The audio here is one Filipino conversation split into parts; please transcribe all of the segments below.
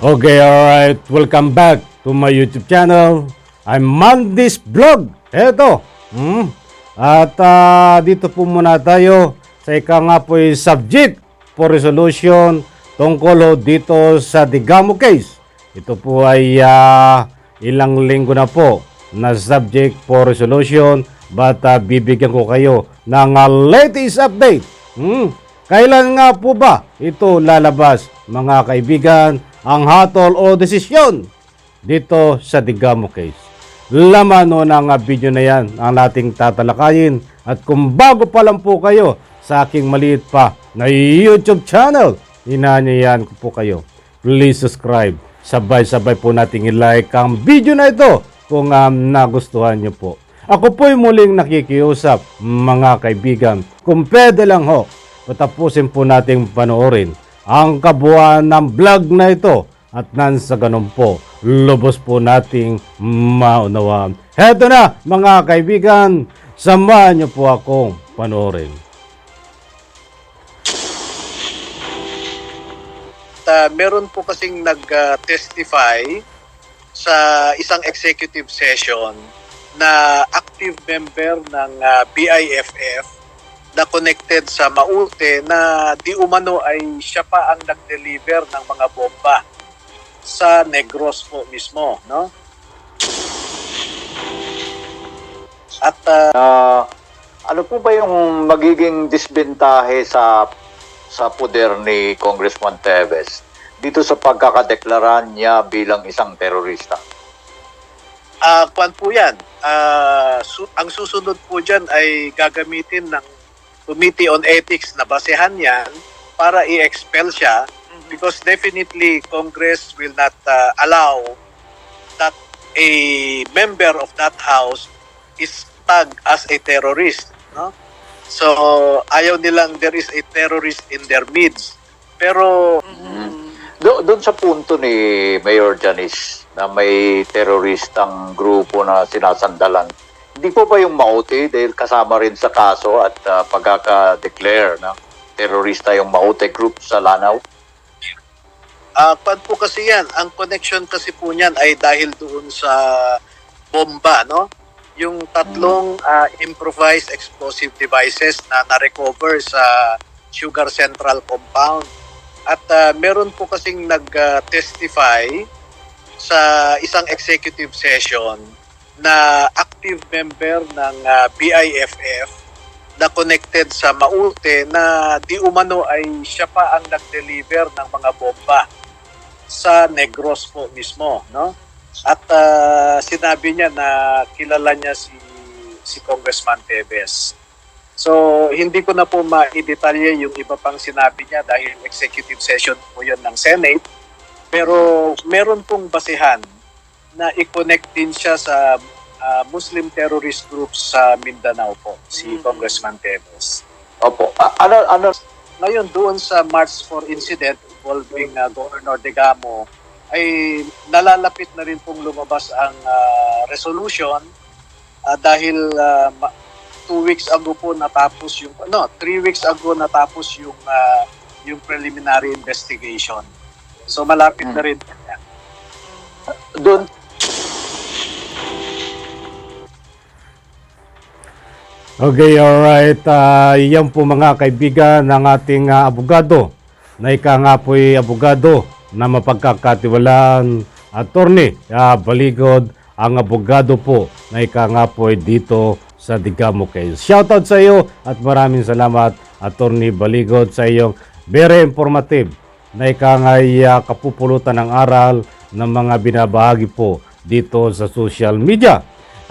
Okay, alright. Welcome back to my YouTube channel. I'm Mandis Vlog. Eto. Hmm. At ah, dito po muna tayo sa ika nga po yung subject for resolution tungkol dito sa Digamo case. Ito po ay ah, ilang linggo na po na subject for resolution but ah, bibigyan ko kayo ng ah, latest update. Hmm. Kailan nga po ba ito lalabas mga kaibigan ang hatol o desisyon dito sa Digamo case? Laman no ng video na yan ang nating tatalakayin at kung bago pa lang po kayo sa aking maliit pa na YouTube channel, inanyayan ko po kayo. Please subscribe. Sabay-sabay po nating i-like ang video na ito kung um, nagustuhan nyo po. Ako po'y muling nakikiusap mga kaibigan. Kung pwede lang ho, patapusin po nating panoorin ang kabuuan ng vlog na ito at nang sa ganun po, lubos po nating maunawaan. Heto na mga kaibigan, samahan niyo po akong panoorin. Uh, meron po kasing nag-testify sa isang executive session na active member ng uh, BIFF na connected sa Maute na di umano ay siya pa ang nag-deliver ng mga bomba sa Negros po mismo, no? At uh, Ah, ano po ba yung magiging disbentahe sa sa poder ni Congressman Teves dito sa pagkakadeklara niya bilang isang terorista? Ah, kwan po yan. Ah, su- ang susunod po dyan ay gagamitin ng Committee on Ethics na basehan yan para i-expel siya because definitely Congress will not ah, allow that a member of that house is tagged as a terrorist. No? So, ayaw nilang there is a terrorist in their midst. Pero Do, doon sa punto ni Mayor Janice na may teroristang grupo na sinasandalan, hindi po ba yung Maute dahil kasama rin sa kaso at uh, pagkaka-declare na terorista yung Maute group sa Lanao? Ah, pan po kasi yan, ang connection kasi po niyan ay dahil doon sa bomba, no? Yung tatlong ah, improvised explosive devices na na-recover sa Sugar Central Compound. At ah, meron po kasing nag-testify sa isang executive session na active member ng ah, BIFF na connected sa Maute na di umano ay siya pa ang nag-deliver ng mga bomba sa Negros po mismo, no? At ah, sinabi niya na kilala niya si si Congressman Tevez. So, hindi ko na po ma-detalye yung iba pang sinabi niya dahil executive session po yun ng Senate. Pero meron pong basehan na i-connect din siya sa ah, Muslim terrorist groups sa Mindanao po, si Congressman Tevez. Opo. A- ano, ano, Ngayon, doon sa March 4 incident involving uh, Governor Degamo, ay nalalapit na rin pong lumabas ang uh, resolution uh, dahil uh, two weeks ago po natapos yung, no, three weeks ago natapos yung, uh, yung preliminary investigation. So malapit na rin. doon Okay, alright. Uh, yan po mga kaibigan ng ating ah, abogado na ika nga po'y abogado na mapagkakatiwalaan attorney ah, Baligod ang abogado po na ika nga po'y dito sa Digamo case. Shoutout sa iyo at maraming salamat attorney Baligod sa iyong very informative na ika nga ah, kapupulutan ng aral ng mga binabahagi po dito sa social media.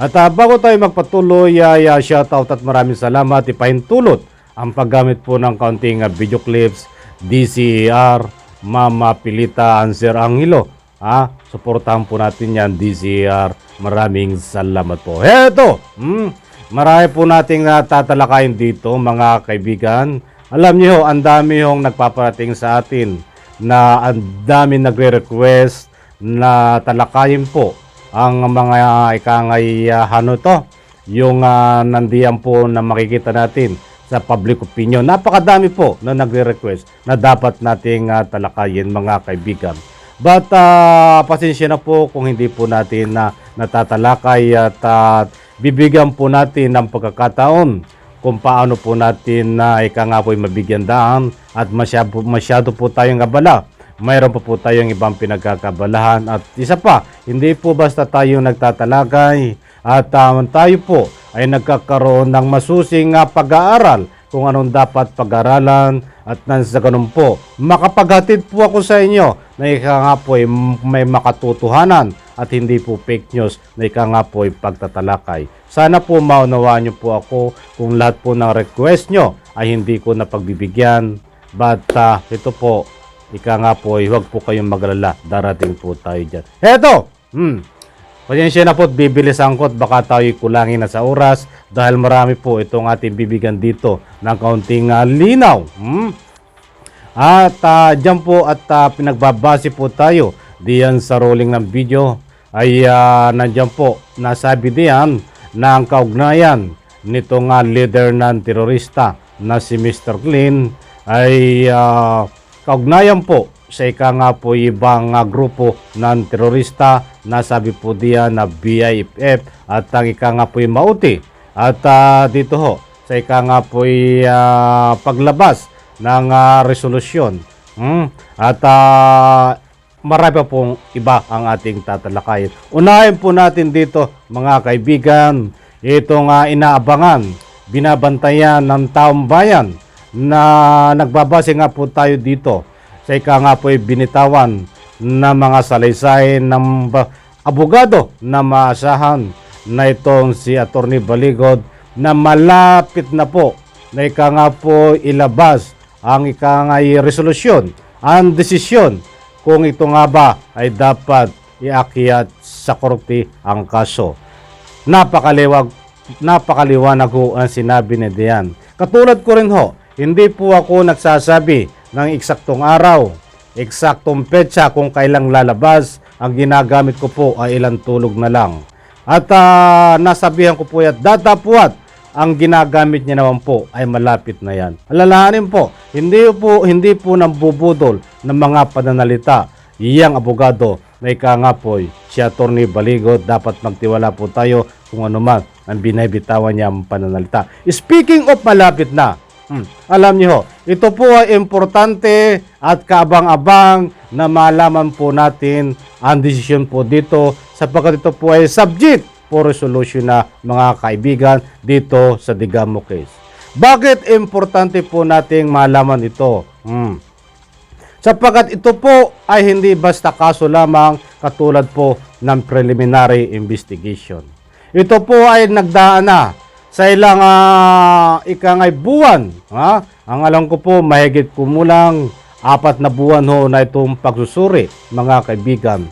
At ah, bago tayo magpatuloy, ay uh, shoutout at maraming salamat. Ipahintulot ang paggamit po ng kaunting ah, video clips, DCER, Mama Pilita, Answer Angelo. Ha? Suportahan po natin yan, DCER. Maraming salamat po. Heto! Hmm, marami po nating uh, tatalakayin dito, mga kaibigan. Alam niyo, ang dami yung nagpaparating sa atin na ang dami nagre-request na talakayin po ang mga ikangay uh, to, yung uh, nandiyan po na makikita natin sa public opinion. Napakadami po na nagre-request na dapat nating uh, talakayin mga kaibigan. But ah, pasensya na po kung hindi po natin na natatalakay at ah, bibigyan po natin ng pagkakataon kung paano po natin na ika nga po'y mabigyan daan at masyado, masyado po tayong abala. Mayroon pa po tayong ibang pinagkakabalahan at isa pa, hindi po basta tayo nagtatalakay at ah, tayo po ay nagkakaroon ng masusing pag-aaral kung anong dapat pag-aralan at nang sa ganun po, makapaghatid po ako sa inyo na ika nga po ay may makatutuhanan at hindi po fake news na ika nga po ay pagtatalakay. Sana po maunawaan niyo po ako kung lahat po ng request nyo ay hindi ko napagbibigyan. But ah, ito po, ika nga po ay huwag po kayong maglala. Darating po tayo dyan. Eto! Hmm. Pasensya na po at bibilisan ko at baka tayo kulangin na sa oras dahil marami po itong ating bibigyan dito ng kaunting ah, linaw. Hmm? At ah, dyan po at ah, pinagbabase po tayo diyan sa rolling ng video ay uh, nandyan po nasabi diyan na ang kaugnayan nitong nga leader ng terorista na si Mr. Clean ay ah, kaugnayan po sa ika nga po ibang ah, grupo ng terorista na sabi po diyan na BIFF at ang ika nga po mauti. At ah, dito ho sa ika nga po paglabas ng ah, resolusyon. Hmm? at ah, marami pa pong iba ang ating tatalakayin. Unahin po natin dito mga kaibigan itong ah, inaabangan binabantayan ng taong bayan na nagbabase nga po tayo dito. Sa ika nga po ay binitawan na mga salaysay ng abogado na maasahan na itong si Attorney Baligod na malapit na po na ika nga po ilabas ang ika nga resolusyon ang desisyon kung ito nga ba ay dapat iakyat sa korte ang kaso. Napakaliwag napakaliwanag ho ang sinabi ni Dian. Katulad ko rin ho, hindi po ako nagsasabi ng eksaktong araw, eksaktong petsa kung kailang lalabas. Ang ginagamit ko po ay ilang tulog na lang. At ah, nasabihan ko po yan, datapuat ang ginagamit niya naman po ay malapit na yan. Alalahanin po, hindi po hindi po nang bubudol ng mga pananalita. Iyang abogado na ika nga po si Attorney Baligot dapat magtiwala po tayo kung ano man ang binabitawan niya ang pananalita. Speaking of malapit na, alam niyo ito po ay importante at kaabang-abang na malaman po natin ang desisyon po dito sapagkat ito po ay subject for resolution na mga kaibigan dito sa Digamo case. Bakit importante po nating malaman ito? Hmm. Sapagkat ito po ay hindi basta kaso lamang katulad po ng preliminary investigation. Ito po ay nagdaan na sa ilang uh, ikangay buwan. Ha? Ang alam ko po, mahigit kumulang apat na buwan ho na itong pagsusuri, mga kaibigan.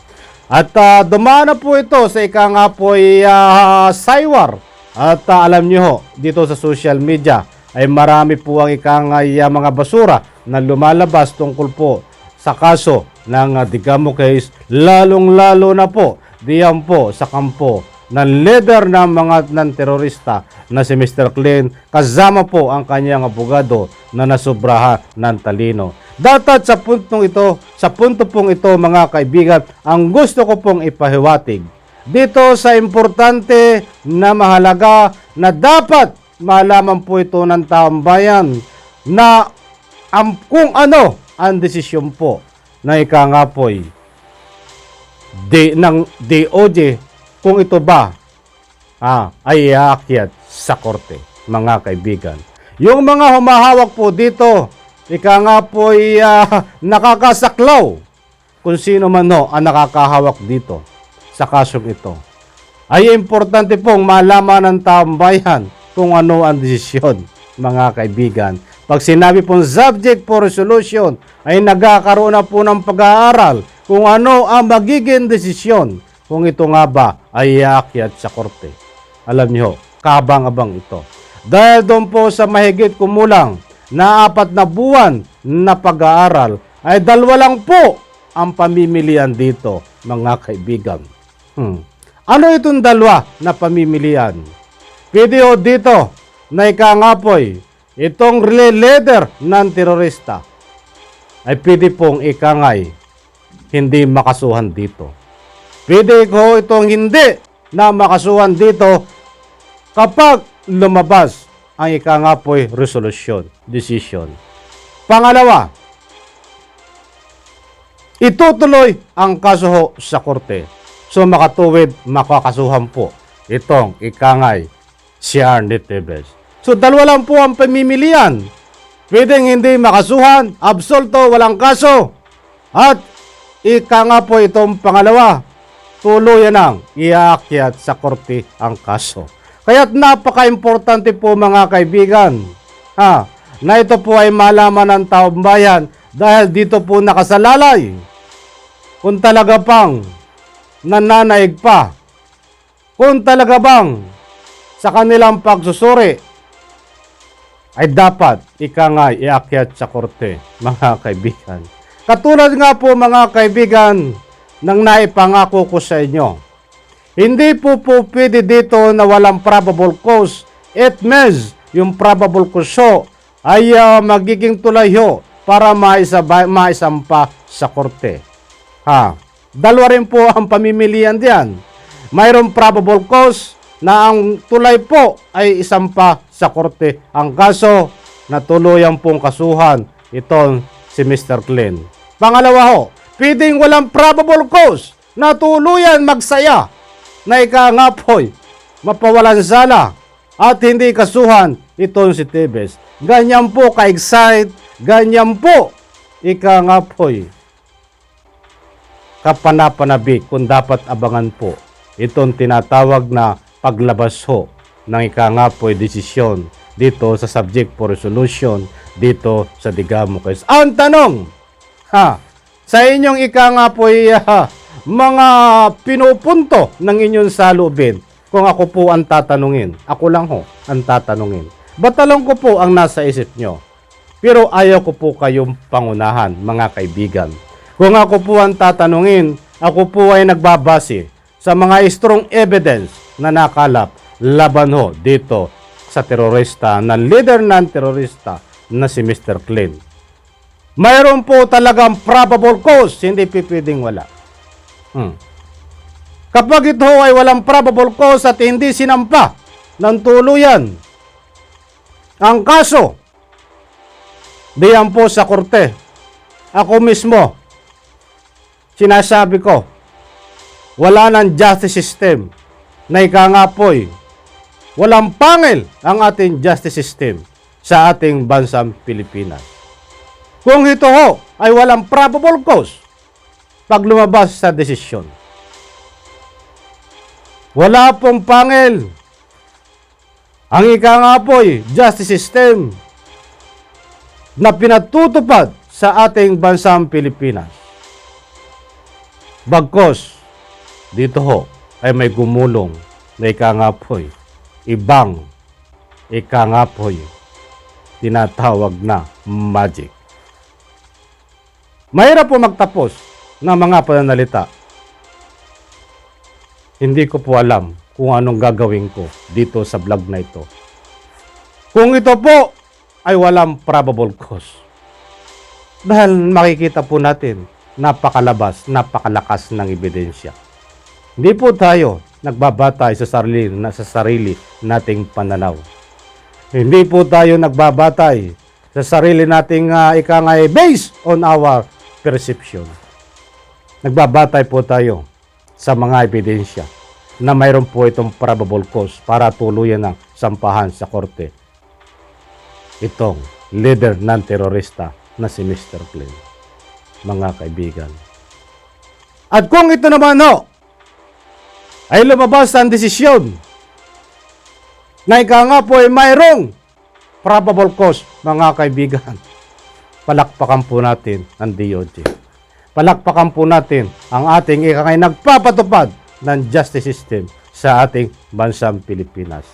At uh, dumaan na po ito sa ika nga po ay uh, Saywar. At uh, alam niyo ho, dito sa social media ay marami po ang ikang uh, mga basura na lumalabas tungkol po sa kaso ng uh, Digamo case, lalong-lalo na po diyan po sa kampo ng leader ng mga ng terorista na si Mr. Clean kasama po ang kanyang abogado na nasubrahan ng talino. Dapat sa puntong ito, sa punto pong ito mga kaibigan, ang gusto ko pong ipahiwatig dito sa importante na mahalaga na dapat malaman po ito ng taong bayan na ang, kung ano ang desisyon po na ika nga po'y di, ng DOJ kung ito ba ah, ay aakyat sa korte, mga kaibigan. Yung mga humahawak po dito, ika nga po ay ah, nakakasaklaw kung sino man no ang nakakahawak dito sa kasong ito. Ay importante pong malaman ng taong bayan kung ano ang desisyon, mga kaibigan. Pag sinabi pong subject for resolution, ay nagkakaroon na po ng pag-aaral kung ano ang magiging desisyon kung ito nga ba ay iakyat sa korte. Alam niyo, kabang-abang ito. Dahil doon po sa mahigit kumulang na apat na buwan na pag-aaral, ay dalawa lang po ang pamimilian dito, mga kaibigan. Hmm. Ano itong dalawa na pamimilian? Video dito na ikangapoy, itong leader ng terorista ay pwede pong ikangay hindi makasuhan dito. Pwede ko itong hindi na makasuhan dito kapag lumabas ang ika nga resolution, decision. Pangalawa, itutuloy ang kaso sa korte. So makatuwid, makakasuhan po itong ikangay si Arnett Tevez. So dalawa lang po ang pamimilian. Pwedeng hindi makasuhan, absolto, walang kaso. At ika po itong pangalawa, tuluyan ang iaakyat sa korte ang kaso. Kaya't napaka-importante po mga kaibigan ha, na ito po ay malaman ng taong bayan dahil dito po nakasalalay kung talaga pang nananaig pa kung talaga bang sa kanilang pagsusuri ay dapat ika nga iakyat sa korte, mga kaibigan. Katulad nga po mga kaibigan ng naipangako ko sa inyo. Hindi po po pwede dito na walang probable cause. It means yung probable cause ho ay ah, magiging tulay ho para maisabay, maisampa sa korte. Ha, dalawa rin po ang pamimilian diyan. Mayroong probable cause na ang tulay po ay isampa sa korte. Ang kaso na tuluyang pong kasuhan itong si Mr. Glenn. Pangalawa ho, pwedeng walang probable cause na tuluyan magsaya na ika nga po'y mapawalan sala at hindi kasuhan itong si Tebes. Ganyan po ka-excite, ganyan po ika nga po'y kapanapanabik kung dapat abangan po itong tinatawag na paglabas ho ng ika nga po'y desisyon dito sa subject for resolution dito sa Digamo Quezon. Ang tanong, ha, sa inyong ika nga po'y ah, mga pinupunto ng inyong salubin kung ako po ang tatanungin. Ako lang ho ang tatanungin. Batalong ko po ang nasa isip nyo. Pero ayaw ko po kayong pangunahan, mga kaibigan. Kung ako po ang tatanungin, ako po ay nagbabase sa mga strong evidence na nakalap laban ho dito sa terorista na leader ng terorista na si Mr. Clint. Mayroon po talagang probable cause, hindi pipwedeng wala. Hmm. Kapag ito ay walang probable cause at hindi sinampa ng tuluyan ang kaso, diyan po sa korte, ako mismo, sinasabi ko, wala ng justice system na ika nga po'y walang pangil ang ating justice system sa ating bansang Pilipinas. Kung ito ho ay walang probable cause pag lumabas sa desisyon. Wala pong pangil. Ang ika nga po'y justice system na pinatutupad sa ating bansang Pilipinas. Bagkos, dito ho ay may gumulong na ika nga po'y ibang ika nga po'y tinatawag na magic. Mahirap po magtapos ng mga pananalita. Hindi ko po alam kung anong gagawin ko dito sa vlog na ito. Kung ito po ay walang probable cause. Dahil makikita po natin napakalabas, napakalakas ng ebidensya. Hindi po tayo nagbabatay sa sarili, na, sa sarili nating pananaw. Hindi po tayo nagbabatay sa sarili nating uh, ikangay based on our perception. Nagbabatay po tayo sa mga ebidensya na mayroon po itong probable cause para tuluyan ng sampahan sa korte. Itong leader ng terorista na si Mr. Flynn. Mga kaibigan. At kung ito naman ho, ay lumabas ang desisyon na ika nga po ay mayroong probable cause, mga kaibigan. Palakpakan po natin ang DOJ. Palakpakan po natin ang ating ikangay nagpapatupad ng justice system sa ating bansang Pilipinas.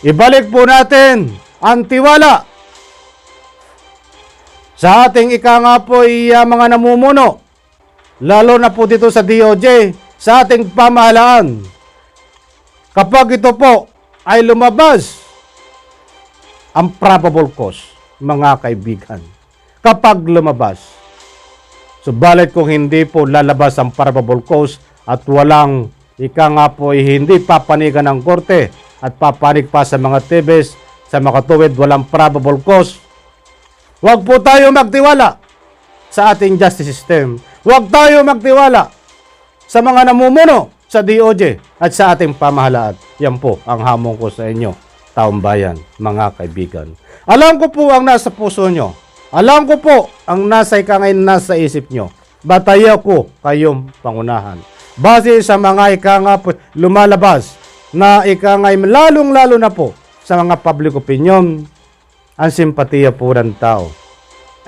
Ibalik po natin ang tiwala sa ating ika nga po ay uh, mga namumuno, lalo na po dito sa DOJ, sa ating pamahalaan. Kapag ito po ay lumabas ang probable cause, mga kaibigan. Kapag lumabas. Subalit kung hindi po lalabas ang probable cause at walang ika nga po ay hindi papanigan ng korte at papanig pa sa mga tibes sa makatuwid walang probable cause. Huwag po tayo magtiwala sa ating justice system. Huwag tayo magtiwala sa mga namumuno sa DOJ at sa ating pamahalaan. Yan po ang hamon ko sa inyo, taong bayan, mga kaibigan. Alam ko po ang nasa puso nyo. Alam ko po ang nasa ikangay nasa isip nyo. Batayo ko kayong pangunahan. Base sa mga ikanga po lumalabas na ikangay lalong-lalo na po sa mga public opinion, ang simpatiya po ng tao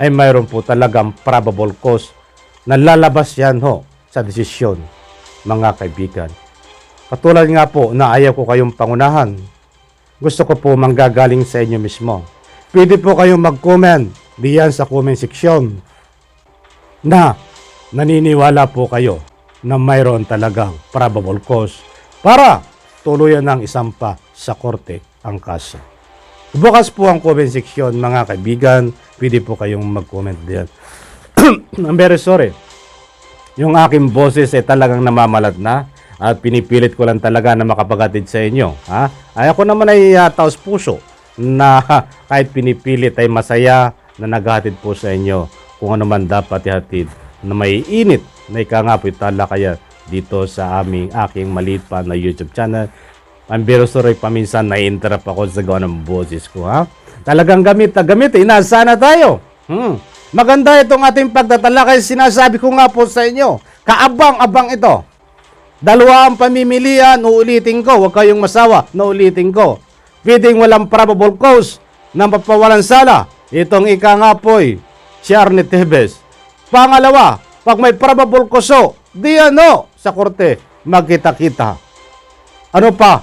ay mayroon po talagang probable cause na lalabas yan ho sa desisyon, mga kaibigan. Katulad nga po na ayaw ko kayong pangunahan, gusto ko po manggagaling sa inyo mismo. Pwede po kayong mag-comment diyan sa comment section na naniniwala po kayo na mayroon talagang probable cause para tuluyan ng isampa sa korte ang kaso. Bukas po ang comment section mga kaibigan. Pwede po kayong mag-comment diyan. I'm very sorry. Yung aking boses ay talagang namamalat na at pinipilit ko lang talaga na makapagatid sa inyo. Ha? Ay ako naman ay uh, taos puso na kahit pinipilit ay masaya na naghatid po sa inyo kung ano man dapat ihatid na may init na ika nga po talakayan dito sa aming aking maliit pa na YouTube channel. I'm very sorry paminsan na-interrupt ako sa gawa ng boses ko ha. Talagang gamit na gamit, inasa na tayo. Hmm. Maganda itong ating pagtatalakay. Sinasabi ko nga po sa inyo, kaabang-abang ito. Dalawa ang pamimilian, uulitin ko. Huwag kayong masawa, nauulitin ko. Pwedeng walang probable cause ng papawalan sala. Itong ika nga po'y si Arne Tevez. Pangalawa, pag may probable oh, di ano, sa korte, magkita-kita. Ano pa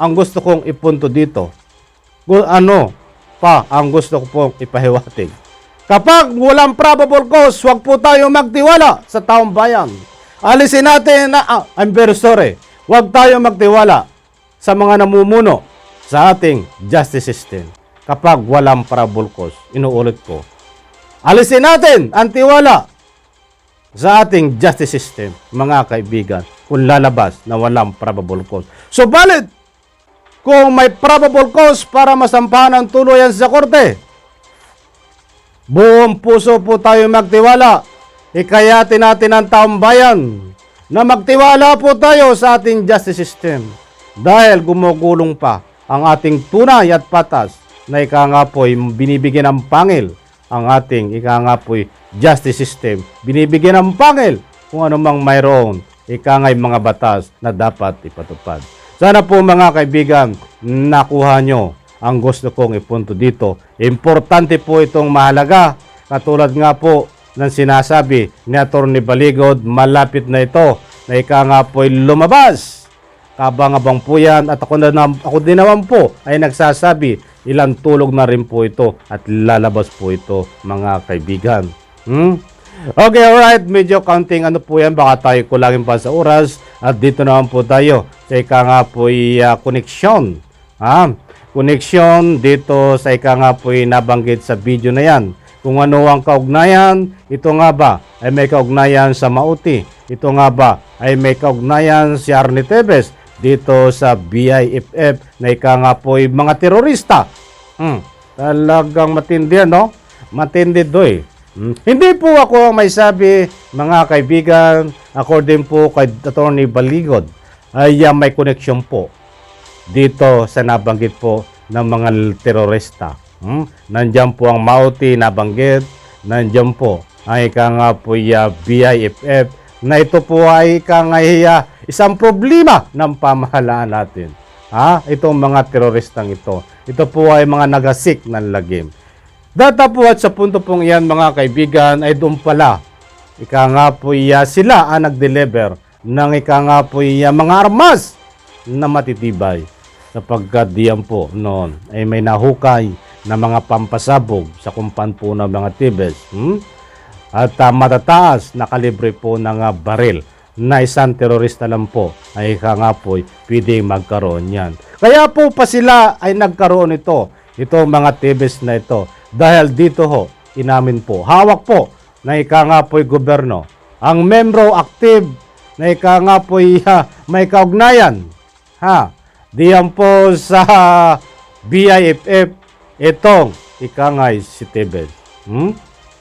ang gusto kong ipunto dito? Ano pa ang gusto ko pong ipahiwatig? Kapag walang probable cause, huwag po tayo magtiwala sa taong bayan. Alisin natin na, ah, I'm very sorry, huwag tayo magtiwala sa mga namumuno sa ating justice system kapag walang probable cause. Inuulit ko. Alisin natin ang tiwala sa ating justice system, mga kaibigan, kung lalabas na walang probable cause. So, valid kung may probable cause para masampahan ang tuluyan sa korte. Buong puso po tayo magtiwala. Ikayatin natin ang taong bayan na magtiwala po tayo sa ating justice system dahil gumugulong pa ang ating tunay at patas na ika nga po'y binibigyan ng pangil ang ating ika justice system. Binibigyan ng pangil kung ano mang mayroon ika nga'y mga batas na dapat ipatupad. Sana po mga kaibigan, nakuha nyo ang gusto kong ipunto dito. Importante po itong mahalaga. Katulad nga po ng sinasabi ni Atty. Baligod, malapit na ito na ika nga lumabas. Kabang-abang po yan at ako, na, ako din naman po ay nagsasabi ilang tulog na rin po ito at lalabas po ito mga kaibigan. Hmm? Okay, alright. Medyo counting ano po yan. Baka tayo kulangin pa sa oras. At dito naman po tayo sa ika nga po uh, koneksyon. Ha? Koneksyon dito sa ika nga po nabanggit sa video na yan. Kung ano ang kaugnayan, ito nga ba ay may kaugnayan sa Mauti? Ito nga ba ay may kaugnayan si Arne Tevez dito sa BIFF na ika nga po mga terorista? Hmm, talagang matindi no? Matindi doy. Hmm. Hindi po ako ang may sabi, mga kaibigan, according po kay Atty. Baligod, ay uh, may connection po dito sa nabanggit po ng mga terorista. Hmm? Nandiyan po ang Mauti nabanggit, nandiyan po ang ika nga po uh, BIFF na ito po ay ika nga uh, isang problema ng pamahalaan natin. Ha? Itong mga teroristang ito. Ito po ay mga nagasik ng lagim. Data po at sa punto pong iyan mga kaibigan ay doon pala. Ika nga po iya sila ang nag-deliver ng ika nga po iya mga armas na matitibay. Sapagkat diyan po noon ay may nahukay na mga pampasabog sa kumpan po ng mga tibes. Hmm? At uh, matataas na kalibre po ng uh, baril na isang terorista lang po ay ika nga po pwedeng magkaroon yan. Kaya po pa sila ay nagkaroon ito. Ito mga tibes na ito dahil dito ho, inamin po, hawak po na ika nga po'y gobyerno. Ang membro active na ika nga po'y ha, may kaugnayan. Ha? Diyan po sa BIFF itong ika nga si Tebes. Hmm?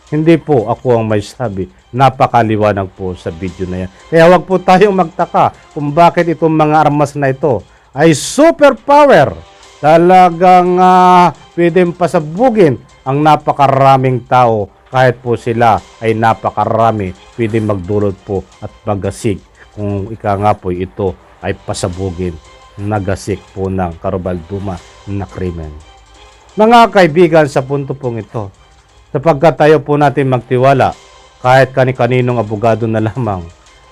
Hindi po ako ang may sabi. Napakaliwanag po sa video na yan. Kaya wag po tayong magtaka kung bakit itong mga armas na ito ay superpower. Talagang uh, pwedeng pasabugin ang napakaraming tao kahit po sila ay napakarami pwedeng magdulot po at magasig kung ika nga po ito ay pasabugin nagasik po ng karubalduma na krimen. Mga kaibigan sa punto pong ito, sapagkat tayo po natin magtiwala kahit kani-kaninong abogado na lamang.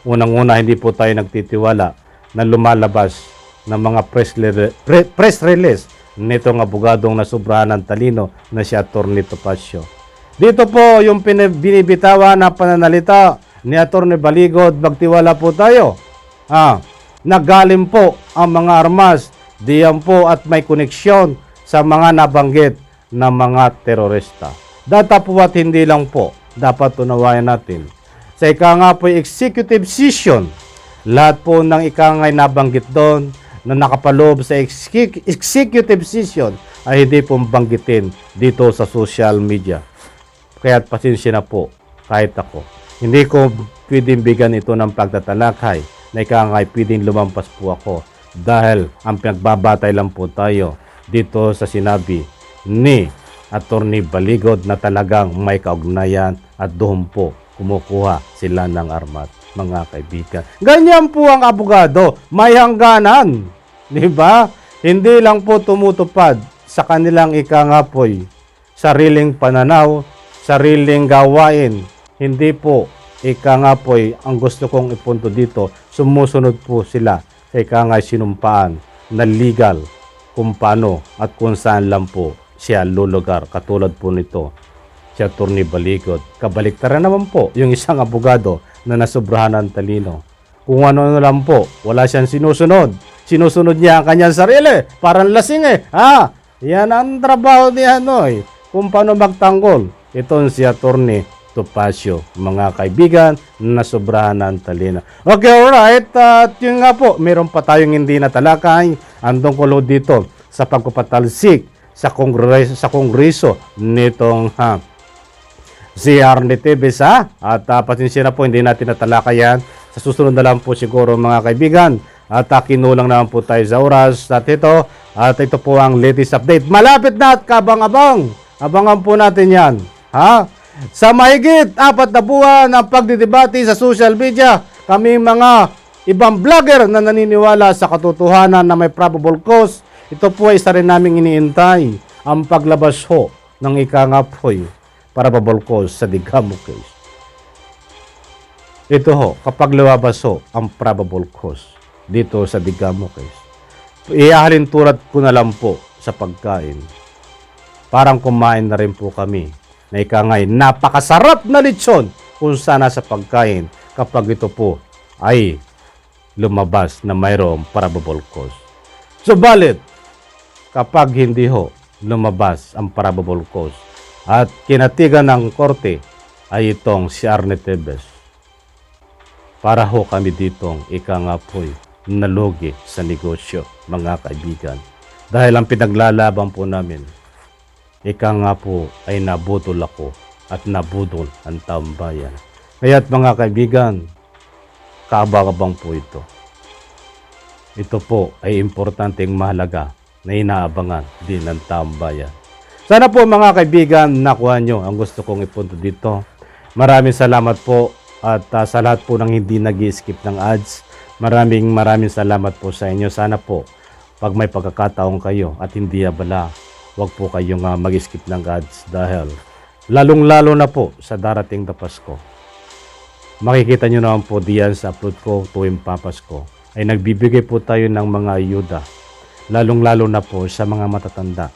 Unang-una hindi po tayo nagtitiwala na lumalabas ng mga press, pre- press release nitong abogadong nasubrahan ng talino na si Atty. Topacio. Dito po yung binibitawan na pananalita ni Atty. Baligod, magtiwala po tayo. Ah, nagaling po ang mga armas diyan po at may koneksyon sa mga nabanggit na mga terorista. Data po at hindi lang po, dapat unawayan natin. Sa ika nga po executive session, lahat po ng ika nga nabanggit doon na nakapaloob sa exec- executive session ay hindi po banggitin dito sa social media. Kaya pasensya na po, kahit ako. Hindi ko pwedeng bigyan ito ng pagtatalakay na ikangay pwedeng lumampas po ako dahil ang pinagbabatay lang po tayo dito sa sinabi ni Attorney Baligod na talagang may kaugnayan at doon po kumukuha sila ng armat mga kaibigan. Ganyan po ang abogado, may hangganan. Di ba? Hindi lang po tumutupad sa kanilang ikangapoy sariling pananaw, sariling gawain. Hindi po ika nga po'y ang gusto kong ipunto dito, sumusunod po sila sa ika nga sinumpaan na legal kung paano at kung saan lang po siya lulugar. Katulad po nito, si Atty. Baligod. Kabaliktaran naman po yung isang abogado na nasubrahan ng talino. Kung ano na lang po, wala siyang sinusunod. Sinusunod niya ang kanyang sarili. Parang lasing eh. Ha? Yan ang trabaho ni Hanoy. Kung paano magtanggol. Ito si Atty. Topacio, mga kaibigan na sobrahan ng talino. Okay, alright. At yun nga po, meron pa tayong hindi natalakay. Ang tungkol dito sa pagpapatalsik sa kongreso, sa kongreso nitong ha, si Arne Tevez ha. At uh, pasensya na po, hindi natin natalakay yan. Sa susunod na lang po siguro mga kaibigan. At uh, kinulang naman po tayo sa oras at ito. At ito po ang latest update. Malapit na at kabang-abang. Abangan po natin yan. Ha? Sa mahigit apat na buwan ng pagdidebate sa social media, kami mga ibang vlogger na naniniwala sa katotohanan na may probable cause, ito po ay isa rin naming iniintay ang paglabas ho ng ikangapoy probable cause sa Digamo case. Ito ho, kapag lumabas ho ang probable cause dito sa Digamo case, ihahalin tulad ko na lang po sa pagkain. Parang kumain na rin po kami na ikangay napakasarap na lechon kung sana sa pagkain kapag ito po ay lumabas na mayroong probable cause. Subalit, kapag hindi ho lumabas ang probable cause at kinatigan ng korte ay itong si Arne Tevez. Para ho kami ditong ika nga po'y nalugi sa negosyo, mga kaibigan. Dahil ang pinaglalaban po namin, ika nga po ay nabudol ako at nabudol ang taong bayan. Kaya't mga kaibigan, kaabang-abang po ito. Ito po ay importanteng mahalaga na inaabangan din ng taong bayan. Sana po mga kaibigan, nakuha nyo ang gusto kong ipunto dito. Maraming salamat po at uh, sa lahat po ng hindi nag skip ng ads. Maraming maraming salamat po sa inyo. Sana po pag may pagkakataon kayo at hindi abala, wag po kayong uh, mag-skip ng ads dahil lalong-lalo na po sa darating na Pasko. Makikita nyo naman po diyan sa upload ko tuwing papasko ay nagbibigay po tayo ng mga ayuda lalong-lalo na po sa mga matatanda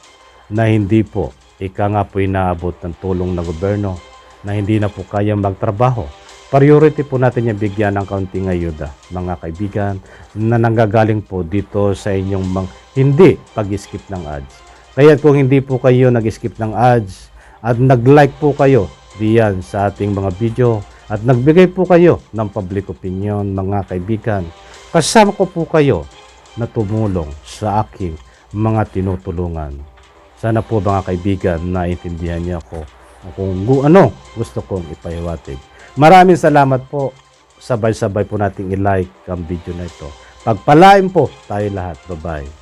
na hindi po ika nga po inaabot ng tulong ng gobyerno na hindi na po kaya magtrabaho. Priority po natin yung bigyan ng kaunting ayuda, mga kaibigan, na nanggagaling po dito sa inyong mga hindi pag-skip ng ads. Kaya kung hindi po kayo nag-skip ng ads at nag-like po kayo diyan sa ating mga video at nagbigay po kayo ng public opinion mga kaibigan. Kasama ko po kayo na tumulong sa aking mga tinutulungan. Sana po mga kaibigan naintindihan niyo ako kung ano gusto kong ipahiwatig. Maraming salamat po. Sabay-sabay po nating i-like ang video na ito. Pagpalain po tayo lahat. Bye-bye.